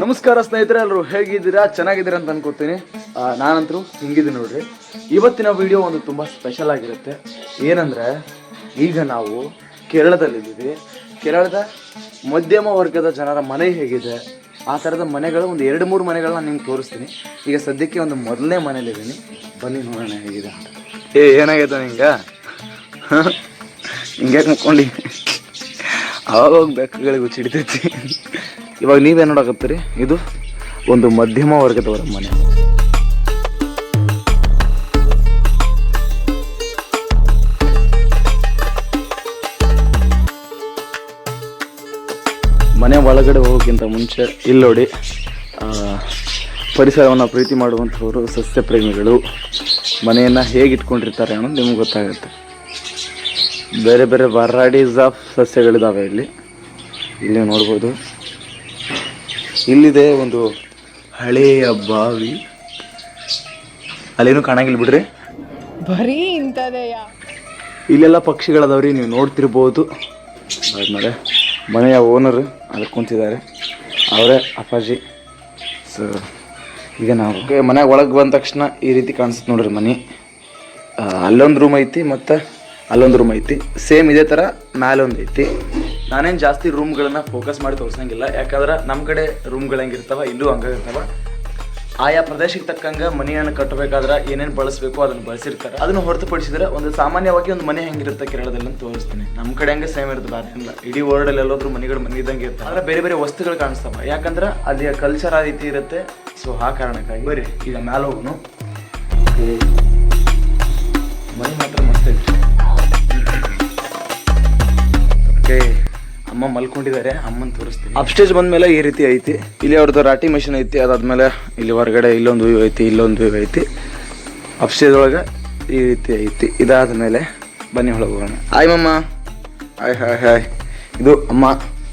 ನಮಸ್ಕಾರ ಸ್ನೇಹಿತರೆ ಎಲ್ಲರೂ ಹೇಗಿದ್ದೀರಾ? ಚೆನ್ನಾಗಿದ್ದೀರಾ ಅಂತ ಅನ್ಕೋತೀನಿ. ನಾನಂತರೂ ಹಿಂಗಿದ್ದೀನಿ ನೋಡ್ರಿ. ಇವತ್ತಿನ ವಿಡಿಯೋ ಒಂದು ತುಂಬ ಸ್ಪೆಷಲ್ ಆಗಿರುತ್ತೆ. ಏನಂದ್ರೆ, ಈಗ ನಾವು ಕೇರಳದಲ್ಲಿದ್ದೀವಿ. ಕೇರಳದ ಮಧ್ಯಮ ವರ್ಗದ ಜನರ ಮನೆ ಹೇಗಿದೆ. ಆ ಥರದ ಮನೆಗಳು ಒಂದು ಎರಡು ಮೂರು ಮನೆಗಳನ್ನ ನಿಮ್ಗೆ ತೋರಿಸ್ತೀನಿ. ಈಗ ಸದ್ಯಕ್ಕೆ ಒಂದು ಮೊದಲನೇ ಮನೇಲಿದ್ದೀನಿ ಬನ್ನಿ ನೋಡೋಣ ಹೇಗಿದೆ ಏ, ಏನಾಗೈತೆ ನಿಂಗೆ? ಹಿಂಗೆ ಮುಕ್ಕೊಂಡು? ಅವಾಗ ಬೆಕ್ಕಗಳಿಗೆ ಹುಚ್ಚಿಡ್ತೈತಿ ಇವಾಗ ನೀವೇನು ನೋಡಕತ್ತೀರಿ? ಇದು ಒಂದು ಮಧ್ಯಮ ವರ್ಗದವರ ಮನೆ. ಮನೆ ಒಳಗಡೆ ಹೋಗೋಕ್ಕಿಂತ ಮುಂಚೆ ಇಲ್ಲಿ ನೋಡಿ ಪರಿಸರವನ್ನು ಪ್ರೀತಿ ಮಾಡುವಂಥವರು ಸಸ್ಯ ಪ್ರೇಮಿಗಳು. ಮನೆಯನ್ನು ಹೇಗೆ ಇಟ್ಕೊಂಡಿರ್ತಾರೆ ಅನ್ನೋದು ನಿಮ್ಗೆ ಗೊತ್ತಾಗುತ್ತೆ. ಬೇರೆ ಬೇರೆ ವರೈಟೀಸ್ ಆಫ್ ಸಸ್ಯಗಳಿದ್ದಾವೆ ಇಲ್ಲಿ. ಇಲ್ಲಿ ನೋಡ್ಬೋದು. ಇಲ್ಲಿದೆ ಒಂದು ಹಳೆಯ ಬಾವಿ. ಅಲ್ಲೇನು ಕಾಣಂಗಿಲ್ಲ ಬಿಡ್ರಿ? ಬರೀ ಇಂಥದೆಯ? ಇಲ್ಲೆಲ್ಲ ಪಕ್ಷಿಗಳದಾವ್ರಿ ನೀವು ನೋಡ್ತಿರ್ಬೋದು. ಆದ್ಮೇಲೆ ಮನೆಯ ಓನರ್ ಅಲ್ಲಿ ಕುಂತಿದ್ದಾರೆ. ಅವರೇ ಅಪ್ಪಾಜಿ. ಸೊ ಈಗ ನಾವು ಮನೆ ಒಳಗೆ ಬಂದ ತಕ್ಷಣ ಈ ರೀತಿ ಕಾಣಿಸುತ್ತೆ ನೋಡ್ರಿ ಮನೆ. ಅಲ್ಲೊಂದು ರೂಮ್ ಐತಿ ಮತ್ತು ಅಲ್ಲೊಂದು ರೂಮ್ ಐತಿ. ಸೇಮ್ ಇದೇ ಥರ ಮ್ಯಾಲೊಂದು ಐತಿ. ನಾನೇನು ಜಾಸ್ತಿ ರೂಮ್ಗಳನ್ನ ಫೋಕಸ್ ಮಾಡಿ ತೋರ್ಸಂಗಿಲ್ಲ. ಯಾಕಂದ್ರೆ ನಮ್ಮ ಕಡೆ ರೂಮ್ಗಳು ಹೆಂಗಿರ್ತಾವ, ಇಲ್ಲೂ ಹಂಗಾಗಿರ್ತಾವ. ಆಯಾ ಪ್ರದೇಶಕ್ಕೆ ತಕ್ಕಂಗೆ ಮನೆಯನ್ನು ಕಟ್ಟಬೇಕಾದ್ರೆ ಏನೇನು ಬಳಸಬೇಕು ಅದನ್ನು ಬಳಸಿರ್ತಾರೆ. ಅದನ್ನು ಹೊರತುಪಡಿಸಿದ್ರೆ ಒಂದು ಸಾಮಾನ್ಯವಾಗಿ ಒಂದು ಮನೆ ಹೆಂಗಿರುತ್ತೆ ಕೇರಳದಲ್ಲಿ ಅಂತ ತೋರಿಸ್ತೀನಿ. ನಮ್ಮ ಕಡೆ ಹಂಗೆ ಸೇಮ್ ಇರುತ್ತೆ ಇಲ್ಲ. ಇಡೀ ವರ್ಲ್ಡಲ್ಲಿ ಎಲ್ಲೋದ್ರೂ ಮನೆಗಳು ಮನೆ ಇರ್ತಾರೆ ಆದರೆ ಬೇರೆ ಬೇರೆ ವಸ್ತುಗಳು ಕಾಣಿಸ್ತಾವ. ಯಾಕಂದ್ರೆ ಅಲ್ಲಿಯ ಕಲ್ಚರ್ ಆ ರೀತಿ ಇರುತ್ತೆ. ಸೊ ಆ ಕಾರಣಕ್ಕಾಗಿ ಬರಿ ಈಗ ಮ್ಯಾಲ ಹೋಗೋನು ಮನೆ ಮಾತ್ರ ಮಸ್ತ್ ಓಕೆ. ಅಮ್ಮ ಮಲ್ಕೊಂಡಿದ್ದಾರೆ, ಅಮ್ಮನ ತೋರಿಸ್ತೀನಿ. ಅಪ್ಸ್ಟೇಜ್ ಬಂದ್ಮೇಲೆ ಈ ರೀತಿ ಐತಿ. ಇಲ್ಲಿ ಅವ್ರದ್ದು ರಾಟಿ ಮಷಿನ್ ಐತಿ, ಅದಾದ್ಮೇಲೆ ಇಲ್ಲಿ ಹೊರಗಡೆ ಇಲ್ಲೊಂದು ವ್ಯೂ ಐತಿ, ಇಲ್ಲೊಂದು ವ್ಯೂ ಐತಿ. ಅಪ್ ಸ್ಟೇಜ್ ಒಳಗೆ ಈ ರೀತಿ ಐತಿ. ಇದಾದ ಮೇಲೆ ಬನ್ನಿ ಒಳಗೆ ಹೋಗೋಣ. ಹಾಯ್ ಮಮ್ಮ ಹಾಯ್ ಹಾಯ್ ಹಾಯ್ ಇದು ಅಮ್ಮ.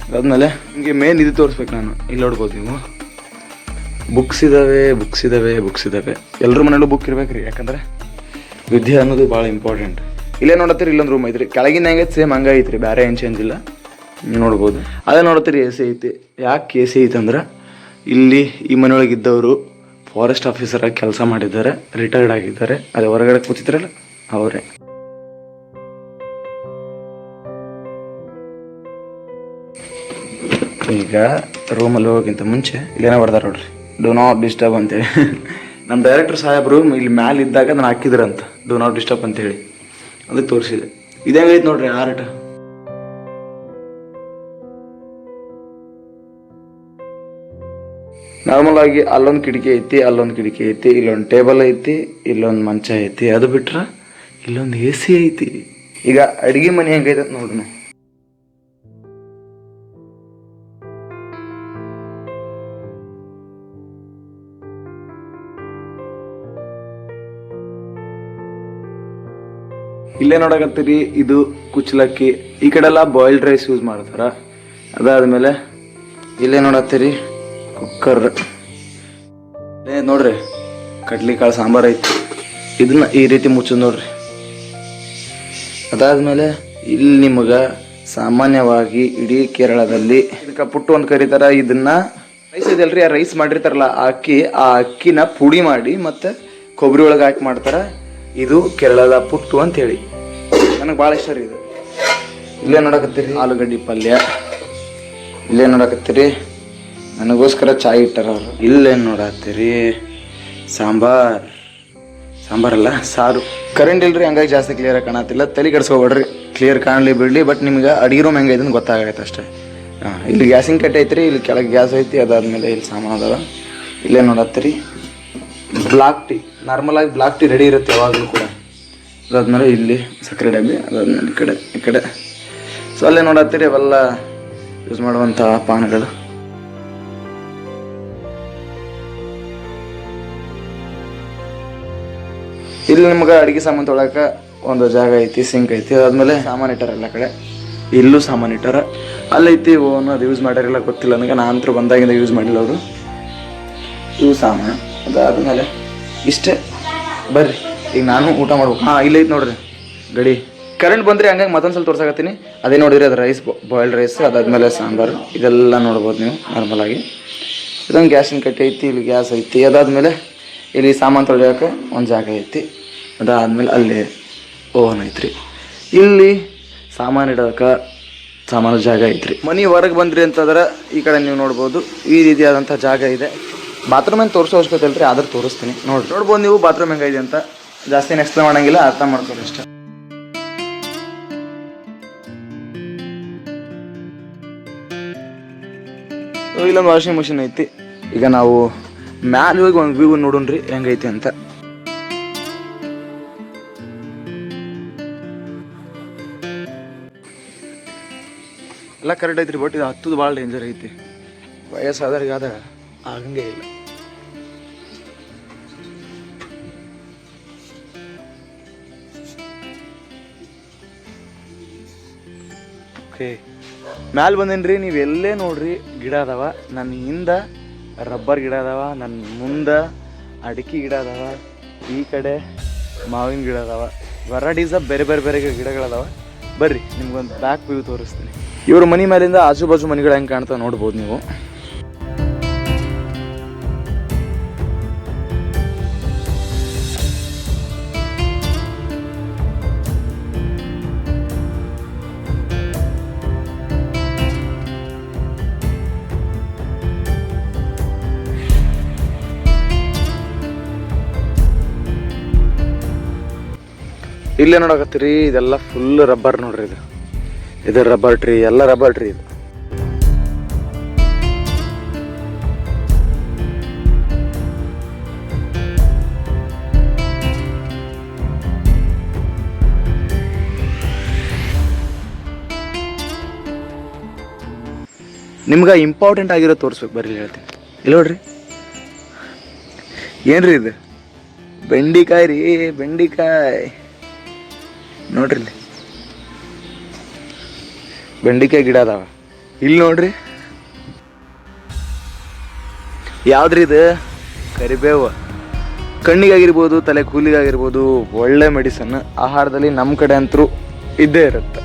ಅದಾದ್ಮೇಲೆ ನಿಮಗೆ ಮೇನ್ ಇದು ತೋರಿಸ್ಬೇಕು ನಾನು. ಇಲ್ಲಿ ನೋಡ್ಬೋದು ನೀವು. ಬುಕ್ಸ್ ಇದಾವೆ ಬುಕ್ಸ್ ಇದಾವೆ ಬುಕ್ಸ್ ಇದಾವೆ. ಎಲ್ಲರ ಮನೇಲೂ ಬುಕ್ ಇರ್ಬೇಕ್ರಿ, ಯಾಕಂದ್ರೆ ವಿದ್ಯೆ ಅನ್ನೋದು ಭಾಳ ಇಂಪಾರ್ಟೆಂಟ್ ಇಲ್ಲೇ ನೋಡತ್ತೀರಿ, ಇಲ್ಲೊಂದು ರೂಮ್ ಐತ್ರಿ. ಕೆಳಗಿನ ಸೇಮ್ ಹಂಗ ಐತ್ರಿ ಬೇರೆ ಏನು ಚೇಂಜ್ ಇಲ್ಲ. ನೋಡ್ಬೋದು. ಅದೇ ನೋಡ್ತೀರಿ ಎ ಸಿ ಐತಿ. ಯಾಕೆ ಎ ಸಿ ಐತೆ ಅಂದ್ರೆ ಇಲ್ಲಿ ಈ ಮನೆಯೊಳಗೆ ಇದ್ದವರು ಫಾರೆಸ್ಟ್ ಆಗಿ ಕೆಲಸ ಮಾಡಿದ್ದಾರೆ ರಿಟೈರ್ಡ್ ಆಗಿದ್ದಾರೆ. ಅದೇ ಹೊರಗಡೆ ಕೂತಿದ್ರಲ್ಲ, ಅವರೇ. ಈಗ ರೂಮಲ್ಲಿ ಹೋಗಿಂತ ಮುಂಚೆ ಇಲ್ಲೇನೋ ಬರ್ತಾರೆ ನೋಡ್ರಿ. ಡೋ ನಾಟ್ ಡಿಸ್ಟರ್ಬ್ ಅಂತೇಳಿ. ನಮ್ಮ ಡೈರೆಕ್ಟರ್ ಸಾಹೇಬ್ರು ಇಲ್ಲಿ ಮ್ಯಾಲೆ ಇದ್ದಾಗ ನಾನು ಹಾಕಿದ್ರಂತ. ಡೋ ನಾಟ್ ಡಿಸ್ಟರ್ಬ್ ಅಂತೇಳಿ. ಅದಕ್ಕೆ ತೋರಿಸಿದೆ. ಇದೇ ಐತೆ ನೋಡ್ರಿ ಆರ್ಟ್ ನಾರ್ಮಲ್ ಆಗಿ ಅಲ್ಲೊಂದು ಕಿಟಕಿ ಐತಿ, ಅಲ್ಲೊಂದು ಕಿಟಕಿ ಐತಿ, ಇಲ್ಲೊಂದು ಟೇಬಲ್ ಐತಿ, ಇಲ್ಲೊಂದು ಮಂಚ ಐತಿ, ಅದು ಬಿಟ್ರೆ ಇಲ್ಲೊಂದು ಎ ಸಿ ಐತಿ. ಈಗ ಅಡಿಗೆ ಮನೆ ಹೆಂಗೈತೆ ನೋಡೋಣ ಇಲ್ಲೇ ನೋಡಕತ್ತೀರಿ, ಇದು ಕುಚ್ಚಲಕ್ಕಿ. ಈ ಕಡೆ ಎಲ್ಲ ಬಾಯ್ಲ್ಡ್ ರೈಸ್ ಯೂಸ್ ಮಾಡ್ತಾರ. ಅದಾದ್ಮೇಲೆ ಇಲ್ಲೇ ನೋಡತ್ತೀರಿ ಕುಕ್ಕರ್. ಏ, ನೋಡ್ರಿ ಕಡ್ಲಿ ಕಾಳು ಸಾಂಬಾರ್ ಐತಿ. ಇದನ್ನ ಈ ರೀತಿ ಮುಚ್ಚೋದು ನೋಡ್ರಿ. ಅದಾದ್ಮೇಲೆ ಇಲ್ಲಿ ನಿಮಗ ಸಾಮಾನ್ಯವಾಗಿ ಇಡೀ ಕೇರಳದಲ್ಲಿ ಇದಕ್ಕೆ ಪುಟ್ಟು ಅಂತ ಕರೀತಾರ ಇದನ್ನ ರೈಸ್ ಇದೆಯಲ್ರಿ, ಆ ರೈಸ್ ಮಾಡಿರ್ತಾರಲ್ಲ, ಆ ಅಕ್ಕಿ, ಆ ಅಕ್ಕಿನ ಪುಡಿ ಮಾಡಿ ಮತ್ತೆ ಕೊಬ್ಬರಿ ಒಳಗೆ ಹಾಕಿ ಮಾಡ್ತಾರ. ಇದು ಕೇರಳದ ಪುಟ್ಟು ಅಂತ ಹೇಳಿ. ನನಗೆ ಭಾಳ ಇಷ್ಟ ರೀ ಇದು. ಇಲ್ಲೇ ನೋಡಕತ್ತೀರಿ. ಆಲೂಗಡ್ಡೆ ಪಲ್ಯ. ಇಲ್ಲೇ ನೋಡಕತ್ತೀರಿ. ನನಗೋಸ್ಕರ ಚಾಯ್ ಇಟ್ಟಾರ ಅವರು ಇಲ್ಲೇನು ನೋಡತ್ತೀರಿ ಸಾಂಬಾರ್. ಸಾಂಬಾರಲ್ಲ? ಸಾರು. ಕರೆಂಟ್ ಇಲ್ರಿ, ಹಂಗಾಗಿ ಜಾಸ್ತಿ ಕ್ಲಿಯರ್ ಕಾಣತ್ತಿಲ್ಲ. ತಲೆ ಕೆಡ್ಸ್ಕೊಬೇಡ್ರಿ. ಕ್ಲಿಯರ್ ಕಾಣಲಿ ಬಿಡಲಿ ಬಟ್ ನಿಮ್ಗೆ ಅಡಿಗೆ ರೂಮ್ ಹೆಂಗೈತೆ ಅಂತ ಗೊತ್ತಾಗತ್ತೆ ಅಷ್ಟೇ. ಹಾಂ, ಇಲ್ಲಿ ಗ್ಯಾಸಿನ ಕಟ್ಟೆ ಐತ್ರಿ, ಇಲ್ಲಿ ಕೆಳಗೆ ಗ್ಯಾಸ್ ಐತಿ, ಅದಾದಮೇಲೆ ಇಲ್ಲಿ ಸಾಮಾನು ಅದಾವ. ಇಲ್ಲೇ ನೋಡತ್ತೀರಿ ಬ್ಲಾಕ್ ಟೀ ನಾರ್ಮಲಾಗಿ ಬ್ಲಾಕ್ ಟೀ ರೆಡಿ ಇರುತ್ತೆ ಯಾವಾಗಲೂ ಕೂಡ. ಅದಾದ್ಮೇಲೆ ಇಲ್ಲಿ ಸಕ್ಕರೆ ಡಬ್ಬಿ, ಅದಾದ್ಮೇಲೆ ಈ ಕಡೆ ಈ ಕಡೆ. ಸೊ ಅಲ್ಲೇ ನೋಡತ್ತೀರಿ ಅವೆಲ್ಲ ಯೂಸ್ ಮಾಡುವಂಥ ಪಾನಗಳು. ಇಲ್ಲಿ ನಿಮ್ಗೆ ಅಡಿಗೆ ಸಾಮಾನು ತೊಳಕ ಒಂದು ಜಾಗ ಐತಿ ಸಿಂಕ್ ಐತಿ, ಅದಾದ್ಮೇಲೆ ಸಾಮಾನು ಇಟ್ಟಾರ ಎಲ್ಲ ಕಡೆ. ಇಲ್ಲೂ ಸಾಮಾನು ಇಟ್ಟಾರ. ಅಲ್ಲೈತಿ ಓನ್ ಅದು ಯೂಸ್ ಮಾಡ್ಯಾರಿಲ್ಲ ಗೊತ್ತಿಲ್ಲ ನನಗೆ, ನಾ ಅಂತೂ ಬಂದಾಗಿಂದ ಯೂಸ್ ಮಾಡಿಲ್ಲ ಅವರು. ಇವು ಸಾಮಾನು, ಅದಾದ್ಮೇಲೆ ಇಷ್ಟೇ. ಬರ್ರಿ, ಈಗ ನಾನು ಊಟ ಮಾಡ್ಬೇಕು. ಹಾಂ ಇಲ್ಲೈತಿ ನೋಡ್ರಿ, ಗಡಿ. ಕರೆಂಟ್ ಬಂದ್ರೆ ಹಂಗಾಗಿ ಮತ್ತೊಂದ್ಸಲ ತೋರ್ಸಾಕತ್ತೀನಿ. ಅದೇ ನೋಡಿದ್ರಿ ಅದು ರೈಸ್ ಬಾಯ್ಲ್ಡ್ ರೈಸ್ ಅದಾದ್ಮೇಲೆ ಸಾಂಬಾರು. ಇದೆಲ್ಲ ನೋಡ್ಬೋದು ನೀವು ನಾರ್ಮಲಾಗಿ ಇದೊಂದು ಗ್ಯಾಸಿನ ಕಟ್ಟಿ ಐತಿ, ಇಲ್ಲಿ ಗ್ಯಾಸ್ ಐತಿ, ಅದಾದ್ಮೇಲೆ ಇಲ್ಲಿ ಸಾಮಾನು ತೊಳೆಯೋಕೆ ಒಂದು ಜಾಗ ಐತಿ. ಅದಾದ್ಮೇಲೆ ಅಲ್ಲಿ ಓವನ್ ಐತ್ರಿ. ಇಲ್ಲಿ ಸಾಮಾನು ಇಡೋಕೆ ಸಾಮಾನು ಜಾಗ ಐತ್ರಿ. ಮನೆ ಹೊರಗೆ ಬಂದ್ರಿ ಅಂತಂದ್ರೆ ಈ ಕಡೆ ನೀವು ನೋಡ್ಬೋದು ಈ ರೀತಿಯಾದಂಥ ಜಾಗ ಇದೆ. ಬಾತ್ರೂಮ್ ಏನು ತೋರಿಸೋ ಅವಶ್ಯಕತೆ ಇಲ್ರಿ, ಆದ್ರೆ ತೋರಿಸ್ತೀನಿ. ನೋಡಿ ನೋಡ್ಬೋದು ನೀವು ಬಾತ್ರೂಮ್ ಹೆಂಗಿದೆ ಅಂತ. ಜಾಸ್ತಿ ಎಕ್ಸ್ಪ್ಲೇನ್ ಮಾಡಂಗಿಲ್ಲ, ಅರ್ಥ ಮಾಡ್ಕೊಳ್ಳಿ ಅಷ್ಟೇ. ಇಲ್ಲೊಂದು ವಾಷಿಂಗ್ ಮಷಿನ್ ಐತಿ. ಈಗ ನಾವು ಮ್ಯಾಲೆ ಹೋಗಿ ಒಂದು ವ್ಯೂ ನೋಡೋಣ್ರಿ ಹೆಂಗೈತಿ ಅಂತ. ಎಲ್ಲ ಕರೆಕ್ಟ್ ಐತ್ರಿ ಬಟ್ ಇದು ಹತ್ತದ ಭಾಳ ಡೇಂಜರ್ ಐತಿ. ವಯಸ್ಸಾದವ್ರಿಗೆ ಆದ ಆಗಂಗೆ ಇಲ್ಲ. ಓಕೆ ಮ್ಯಾಲೆ ಬಂದೇನ್ರಿ ನೀವು ಎಲ್ಲೇ ನೋಡ್ರಿ ಗಿಡ ಅದಾವ. ನನ್ನ ಹಿಂದ ರಬ್ಬರ್ ಗಿಡ ಅದಾವ ನನ್ನ ಮುಂದೆ ಅಡಿಕೆ ಗಿಡ ಅದಾವ, ಈ ಕಡೆ ಮಾವಿನ ಗಿಡ ಅದಾವ. ವೆರೈಟೀಸ್ ಬೇರೆ ಬೇರೆ ಬೇರೆ ಗಿಡಗಳದಾವ ಬರ್ರಿ, ನಿಮ್ಗೊಂದು ಬ್ಯಾಕ್ ವ್ಯೂ ತೋರಿಸ್ತೀನಿ. ಇವ್ರ ಮನೆ ಮೇಲಿಂದ ಆಜು ಬಾಜು ಮನೆಗಳು ಹೆಂಗೆ ಕಾಣ್ತಾವ ನೋಡ್ಬೋದು ನೀವು. ಇಲ್ಲೇ ನೋಡಕತ್ತೀರಿ, ಇದೆಲ್ಲ ಫುಲ್ ರಬ್ಬರ್ ನೋಡ್ರಿ ಇದು. ಇದು ರಬ್ಬರ್ ಟ್ರೀ ಎಲ್ಲ ರಬ್ಬರ್ ಟ್ರೀ ಇದು. ನಿಮ್ಗೆ ಇಂಪಾರ್ಟೆಂಟ್ ಆಗಿರೋ ತೋರಿಸ್ಬೇಕು, ಬರ್ರಿ ಹೇಳ್ತೀನಿ. ಇಲ್ಲ ನೋಡ್ರಿ. ಏನ್ರಿ ಇದು? ಬೆಂಡಿಕಾಯಿ ರೀ, ಬೆಂಡಿಕಾಯಿ. ನೋಡ್ರಿ ಇಲ್ಲಿ. ಬೆಂಡಿಕಾಯಿ ಗಿಡ ಅದಾವ. ಇಲ್ಲಿ ನೋಡ್ರಿ. ಯಾವ್ದ್ರಿ ಇದು? ಕರಿಬೇವು. ಕಣ್ಣಿಗಾಗಿರ್ಬೋದು, ತಲೆ ಕೂಲಿಗಾಗಿರ್ಬೋದು, ಒಳ್ಳೆ ಮೆಡಿಸನ್. ಆಹಾರದಲ್ಲಿ ನಮ್ಮ ಕಡೆ ಅಂತರೂ ಇದ್ದೇ ಇರುತ್ತೆ.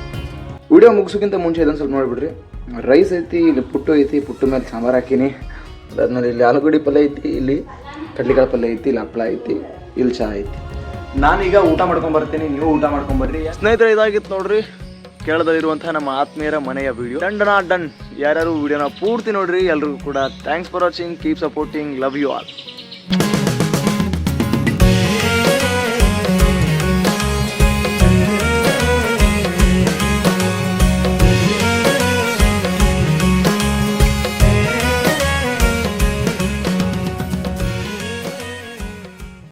ವಿಡಿಯೋ ಮುಗಿಸೋಕ್ಕಿಂತ ಮುಂಚೆ ಇದೊಂದು ಸ್ವಲ್ಪ ನೋಡಿಬಿಡ್ರಿ. ರೈಸ್ ಐತಿ, ಇಲ್ಲಿ ಪುಟ್ಟು ಐತಿ, ಪುಟ್ಟು ಮೇಲೆ ಸಾಂಬಾರು ಹಾಕಿನಿ. ಅದಾದ್ಮೇಲೆ ಇಲ್ಲಿ ಆಲೂಗಡ್ಡೆ ಪಲ್ಯ ಐತಿ, ಇಲ್ಲಿ ಕಡ್ಲಿಕಾಳು ಪಲ್ಯ ಐತಿ, ಇಲ್ಲಿ ಹಪ್ಪಳ ಐತಿ, ಇಲ್ಲಿ ಚಹಾ ಐತಿ. ನಾನೀಗ ಊಟ ಮಾಡ್ಕೊಂಡ್ ಬರ್ತೀನಿ, ನೀವು ಊಟ ಮಾಡ್ಕೊಂಡ್ ಬರ್ರಿ. ಸ್ನೇಹಿತರೆ, ಇದಾಗಿತ್ತು ನೋಡ್ರಿ ಕೇಳದಲ್ಲಿರುವಂತಹ ನಮ್ಮ ಆತ್ಮೀಯರ ಮನೆಯ ವಿಡಿಯೋ ಡನ್ ನಾಟ್ ಡನ್, ಯಾರ್ಯಾರು ವಿಡಿಯೋನ ಪೂರ್ತಿ ನೋಡ್ರಿ, ಎಲ್ರಿಗೂ ಕೂಡ thanks for watching keep supporting love you all